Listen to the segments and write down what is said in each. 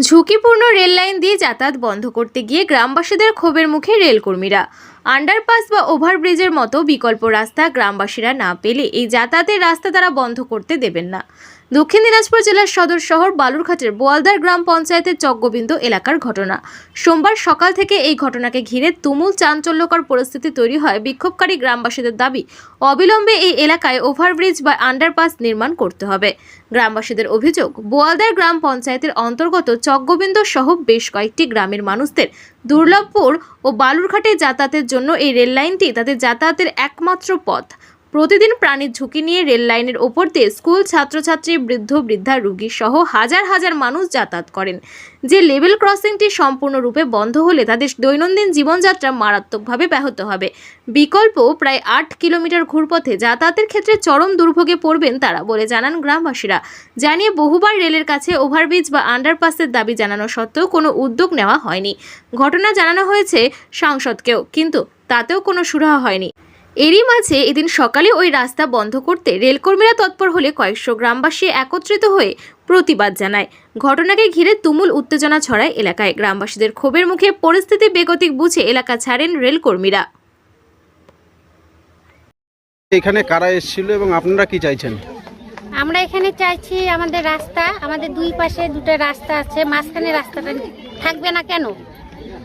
ঝুঁকিপূর্ণ rail line দিয়ে যাতায়াত বন্ধ করতে গিয়ে গ্রামবাসীদের ক্ষোভের মুখে রেলকর্মীরা। আন্ডারপাস বা ওভারব্রিজের মতো বিকল্প রাস্তা গ্রামবাসীরা না পেলে এই যাতায়াতের রাস্তা তারা বন্ধ করতে দেবেন না। দক্ষিণ দিনাজপুর জেলার সদর শহর বালুরঘাটের বোয়ালদার গ্রাম পঞ্চায়েতের চকগোবিন্দ এলাকার ঘটনা। সোমবার সকাল থেকে এই ঘটনাকে ঘিরে তুমুল চাঞ্চল্যকর পরিস্থিতি তৈরি হয় বিক্ষোভকারী গ্রামবাসীদের দাবি, অবিলম্বে এই এলাকায় ওভারব্রিজ বা আন্ডারপাস নির্মাণ করতে হবে। গ্রামবাসীদের অভিযোগ, বোয়ালদার গ্রাম পঞ্চায়েতের অন্তর্গত চকগোবিন্দ সহ বেশ কয়েকটি গ্রামের মানুষদের দুর্লভপুর ও বালুরঘাটে যাতায়াতের জন্য এই রেল লাইনটি তাদের যাতায়াতের একমাত্র পথ। প্রতিদিন প্রাণীর ঝুঁকি নিয়ে রেল লাইনের ওপর দিয়ে স্কুল ছাত্রছাত্রী, বৃদ্ধ, বৃদ্ধা, রুগী সহ হাজার হাজার মানুষ যাতায়াত করেন। যে লেভেল ক্রসিংটি সম্পূর্ণরূপে বন্ধ হলে তাদের দৈনন্দিন জীবনযাত্রা মারাত্মকভাবে ব্যাহত হবে। বিকল্প প্রায় আট কিলোমিটার ঘুরপথে যাতায়াতের ক্ষেত্রে চরম দুর্ভোগে পড়বেন তারা বলে জানান গ্রামবাসীরা। জানিয়ে বহুবার রেলের কাছে ওভারব্রিজ বা আন্ডারপাসের দাবি জানানো সত্ত্বেও কোনো উদ্যোগ নেওয়া হয়নি। ঘটনা জানানো হয়েছে সাংসদকেও, কিন্তু তাতেও কোনো সুরাহা হয়নি। এরই মাঝে এদিন সকালে ওই রাস্তা বন্ধ করতে রেলকর্মীরা তৎপর হলে কয়েকশো গ্রামবাসী একত্রিত হয়ে প্রতিবাদ জানায়। ঘটনাকে ঘিরে তুমুল উত্তেজনা ছড়ায় এলাকায়। গ্রামবাসীদের ক্ষোভের মুখে পরিস্থিতি বেগতিক বুঝে এলাকা ছাড়েন রেলকর্মীরা। এখানে কারা এসেছিল এবং আপনারা কি চাইছেন? আমরা এখানে চাইছি আমাদের রাস্তা আমাদের দুই পাশে দুটো রাস্তা আছে মাঝখানে রাস্তাটা থাকবে না কেন?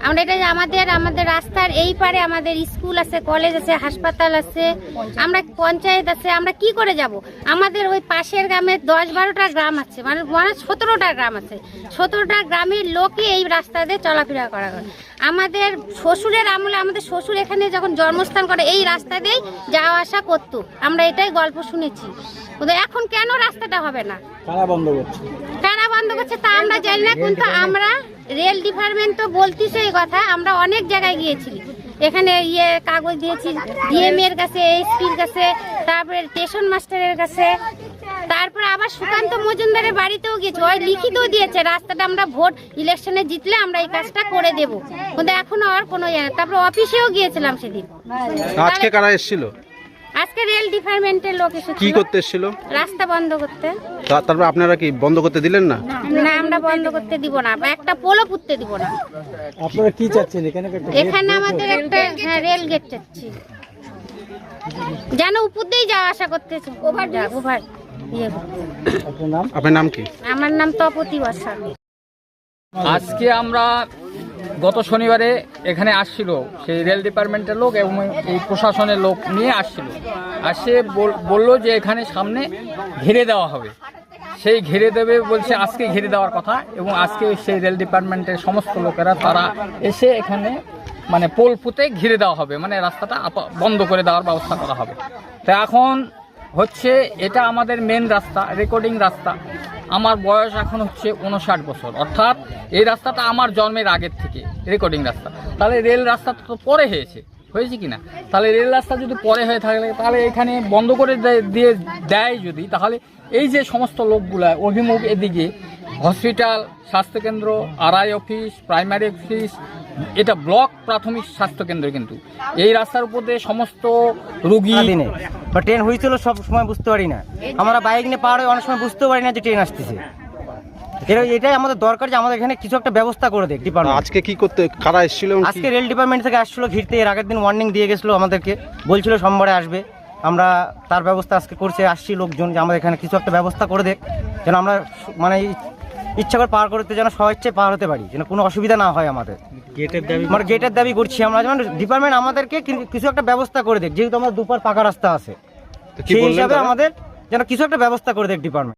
আমরা এটা যে আমাদের আমাদের রাস্তার এই পারে আমাদের স্কুল আছে কলেজ আছে হাসপাতাল আছে আমরা পঞ্চায়েত আছে আমরা কি করে যাব? আমাদের ওই পাশের গ্রামে দশ বারোটা গ্রাম আছে মানে মানে সতেরোটা গ্রাম আছে। সতেরোটা গ্রামের লোকই এই রাস্তা দিয়ে চলাফেরা করা করে। আমাদের শ্বশুরের আমলে আমাদের শ্বশুর এখানে যখন জন্মস্থান করে এই রাস্তা দিয়েই যাওয়া আসা করতো। আমরা এটাই গল্প শুনেছি। কিন্তু এখন কেন রাস্তাটা হবে না? কারা বন্ধ করছে? কারা বন্ধ করছে তা আমরা জানি না কিন্তু আমরা রেল ডিপার্টমেন্ট তো বলতিছে এই কথা, আমরা অনেক জায়গায় গিয়েছি এখানে ইয়ে কাগজ দিয়েছি, ডিএম এর কাছে এসপির কাছে, তারপরে স্টেশন মাস্টারের কাছে, তারপরে আবার সুকান্ত মজুমদারের বাড়িতেও গিয়েছি। ওই লিখিতও দিয়েছে, রাস্তাটা আমরা ভোট ইলেকশনে জিতলে আমরা এই কাজটা করে দেব। কিন্তু এখনও আর কোনো ইয়ে। তারপরে অফিসেও গিয়েছিলাম সেদিন। আজকে কারা এসেছিল? আজকে রেল ডিপার্টমেন্টের লোক কি এসেছিল করতে এসেছিল? রাস্তা বন্ধ করতে। তা- তারপর আপনারা কি বন্ধ করতে দিলেন না? না আমরা বন্ধ করতে দিব না একটা পোলও পুঁততে দিব না। আপনারা কি চাচ্ছেন? এখানে একটা এখানে আমাদের একটা হ্যাঁ রেল গেট চাচ্ছি। যেন উপর দিয়েই যাওয়া আসা করতেছে। ওভার ওভার ইয়ে। করতে। আপনার নাম? আপনার নাম কি? আমার নাম তপতি বর্ষা। আজকে আমরা গত শনিবারে এখানে আসছিল সেই রেল ডিপার্টমেন্টের লোক এবং এই প্রশাসনের লোক নিয়ে আসছিল। আসে বল- বলল যে এখানে সামনে ঘিরে দেওয়া হবে। সেই ঘিরে দেবে বলছে আজকে ঘিরে দেওয়ার কথা এবং আজকে সেই রেল ডিপার্টমেন্টের সমস্ত লোকেরা তারা এসে এখানে মানে পোল পুঁতে ঘিরে দেওয়া হবে মানে রাস্তাটা বন্ধ করে দেওয়ার ব্যবস্থা করা হবে। তো এখন হচ্ছে এটা আমাদের মেন রাস্তা রেকর্ডিং রাস্তা। আমার বয়স এখন হচ্ছে উনষাট বছর। অর্থাৎ এই রাস্তাটা আমার জন্মের আগের থেকে রেকর্ডিং রাস্তা। তাহলে রেল রাস্তাটা তো পরে হয়েছে। হয়েছে কি না তাহলে রেল রাস্তা যদি পরে হয়ে থাকলে তাহলে এখানে বন্ধ করে দেয়- দিয়ে দেয় যদি, তাহলে এই যে সমস্ত লোকগুলো, অভিমুখ এদিকে হসপিটাল স্বাস্থ্যকেন্দ্র R I office primary office এটা ব্লক প্রাথমিক স্বাস্থ্যকেন্দ্র কিন্তু। এই রাস্তার উপর দিয়ে সমস্ত রুগী দিনে। বা ট্রেন হয়েছিল সব সময় বুঝতে পারি না। আমরা বাইক নিয়ে পার হয়ে অনেক সময় বুঝতে পারি না যে ট্রেন আসতেছে। এটা এটাই আমাদের দরকার যে আমাদের এখানে কিছু একটা ব্যবস্থা করে দেখ ডিপার্টমেন্ট আজকে কি করতে কারা এসেছিল আজকে রেল ডিপার্টমেন্ট থেকে আসছিল ঘিরতে এর আগের দিন ওয়ার্নিং দিয়ে গেছিল আমাদেরকে। বলছিল সোমবারে আসবে। আমরা তার ব্যবস্থা আজকে করছে আসছি লোকজন যে আমাদের এখানে কিছু একটা ব্যবস্থা করে দেখ যেন আমরা মানে ইচ্ছা করে পার করতে যেন স্বেচ্ছায় পার হতে পারি যেন কোনো অসুবিধা না হয় আমাদের। গেটের দাবি আমরা গেটের দাবি করছি আমরা যেমন ডিপার্টমেন্ট আমাদেরকে কিছু একটা ব্যবস্থা করে দেখ যেহেতু আমাদের দুপার পাকা রাস্তা আছে। সেই হিসাবে আমাদের যেন কিছু একটা ব্যবস্থা করে দেখ ডিপার্টমেন্ট